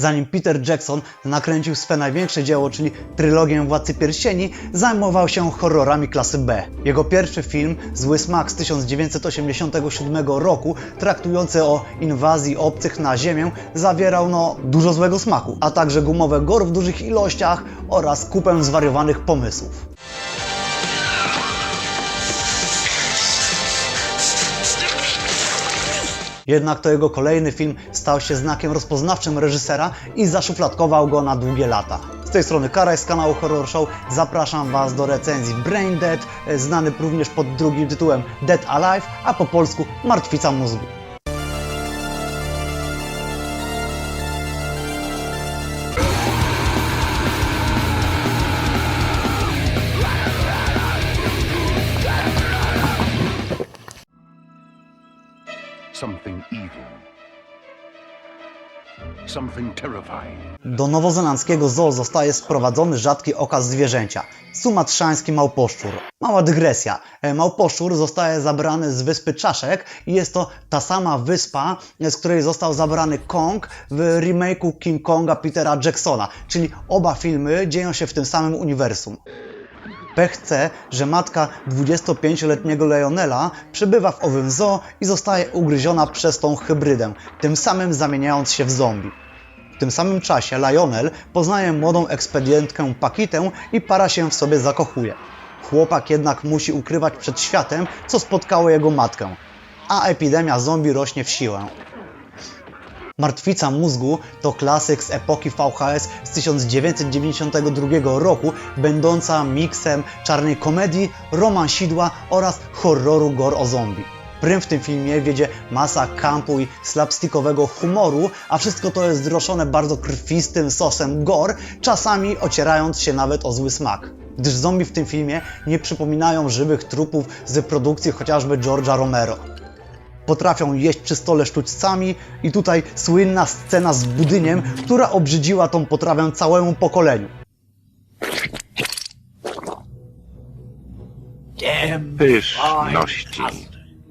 Zanim Peter Jackson nakręcił swe największe dzieło, czyli trylogię Władcy Pierścieni, zajmował się horrorami klasy B. Jego pierwszy film, Zły Smak z 1987 roku, traktujący o inwazji obcych na Ziemię, zawierał no dużo złego smaku, a także gumowe gore w dużych ilościach oraz kupę zwariowanych pomysłów. Jednak to jego kolejny film stał się znakiem rozpoznawczym reżysera i zaszufladkował go na długie lata. Z tej strony Karaj z kanału Horror Show. Zapraszam Was do recenzji Brain Dead, e, znany również pod drugim tytułem Dead Alive, a po polsku Martwica mózgu. Do nowozelandzkiego zoo zostaje sprowadzony rzadki okaz zwierzęcia sumatrzański małposzczur. Mała dygresja. E, Małposzczur zostaje zabrany z wyspy Czaszek i jest to ta sama wyspa, z której został zabrany Kong w remake'u King Konga Petera Jacksona, czyli oba filmy dzieją się w tym samym uniwersum. Pech chce, że matka 25-letniego Lionela przybywa w owym zoo i zostaje ugryziona przez tą hybrydę, tym samym zamieniając się w zombie. W tym samym czasie Lionel poznaje młodą ekspedientkę Pakitę i para się w sobie zakochuje. Chłopak jednak musi ukrywać przed światem, co spotkało jego matkę, a epidemia zombie rośnie w siłę. Martwica mózgu to klasyk z epoki VHS z 1992 roku, będąca miksem czarnej komedii, romansidła oraz horroru gore o zombie. Prym w tym filmie wiedzie masa kampu i slapstickowego humoru, a wszystko to jest zroszone bardzo krwistym sosem gore, czasami ocierając się nawet o zły smak. Gdyż zombie w tym filmie nie przypominają żywych trupów z produkcji chociażby George'a Romero potrafią jeść przy stole sztućcami i tutaj słynna scena z budyniem, która obrzydziła tą potrawę całemu pokoleniu. Pyszności.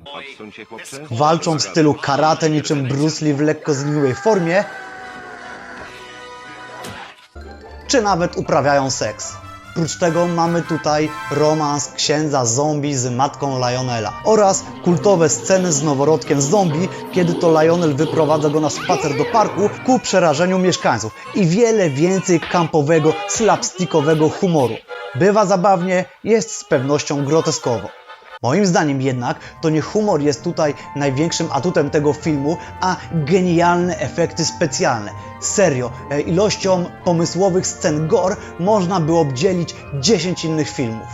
Odsuń się, chłopcze. Walczą w stylu karate niczym Bruce Lee w lekko zgniłej formie, czy nawet uprawiają seks. Prócz tego mamy tutaj romans księdza zombie z matką Lionela oraz kultowe sceny z noworodkiem zombie, kiedy to Lionel wyprowadza go na spacer do parku ku przerażeniu mieszkańców i wiele więcej kampowego, slapstickowego humoru. Bywa zabawnie, jest z pewnością groteskowo. Moim zdaniem jednak to nie humor jest tutaj największym atutem tego filmu, a genialne efekty specjalne. Serio, e, ilością pomysłowych scen gore można by obdzielić 10 innych filmów.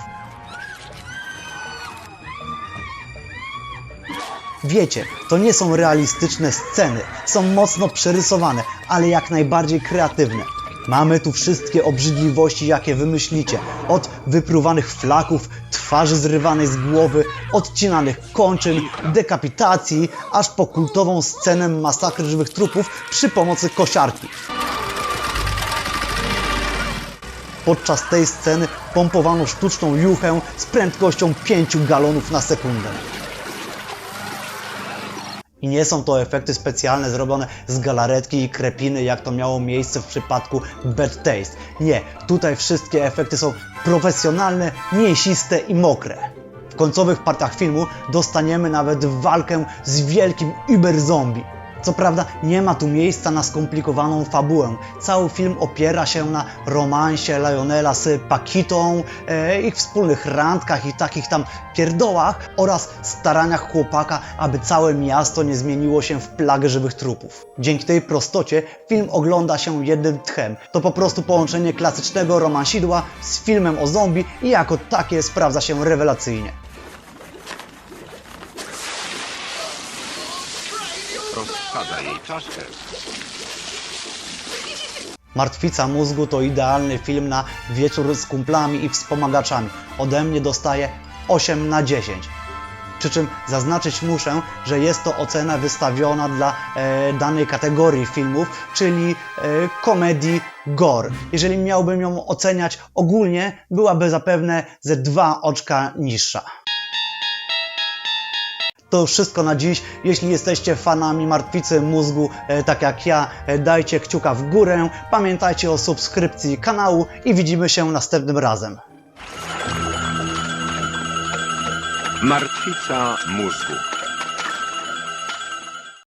Wiecie, to nie są realistyczne sceny, są mocno przerysowane, ale jak najbardziej kreatywne. Mamy tu wszystkie obrzydliwości, jakie wymyślicie. Od wypruwanych flaków, twarzy zrywanej z głowy, odcinanych kończyn, dekapitacji, aż po kultową scenę masakry żywych trupów przy pomocy kosiarki. Podczas tej sceny pompowano sztuczną juchę z prędkością 5 galonów na sekundę. I nie są to efekty specjalne zrobione z galaretki i krepiny, jak to miało miejsce w przypadku Bad Taste. Nie, tutaj wszystkie efekty są profesjonalne, mięsiste i mokre. W końcowych partiach filmu dostaniemy nawet walkę z wielkim Uber Zombie. Co prawda nie ma tu miejsca na skomplikowaną fabułę. Cały film opiera się na romansie Lionela z Pakitą, e, ich wspólnych randkach i takich tam pierdołach oraz staraniach chłopaka, aby całe miasto nie zmieniło się w plagę żywych trupów. Dzięki tej prostocie film ogląda się jednym tchem. To po prostu połączenie klasycznego romansidła z filmem o zombie i jako takie sprawdza się rewelacyjnie. Rozpada jej. Martwica mózgu to idealny film na wieczór z kumplami i wspomagaczami. Ode mnie dostaje 8 na 10. Przy czym zaznaczyć muszę, że jest to ocena wystawiona dla e, danej kategorii filmów, czyli e, komedii gore. Jeżeli miałbym ją oceniać ogólnie, byłaby zapewne ze dwa oczka niższa. To wszystko na dziś. Jeśli jesteście fanami martwicy mózgu, e, tak jak ja, e, dajcie kciuka w górę. Pamiętajcie o subskrypcji kanału i widzimy się następnym razem. Martwica mózgu.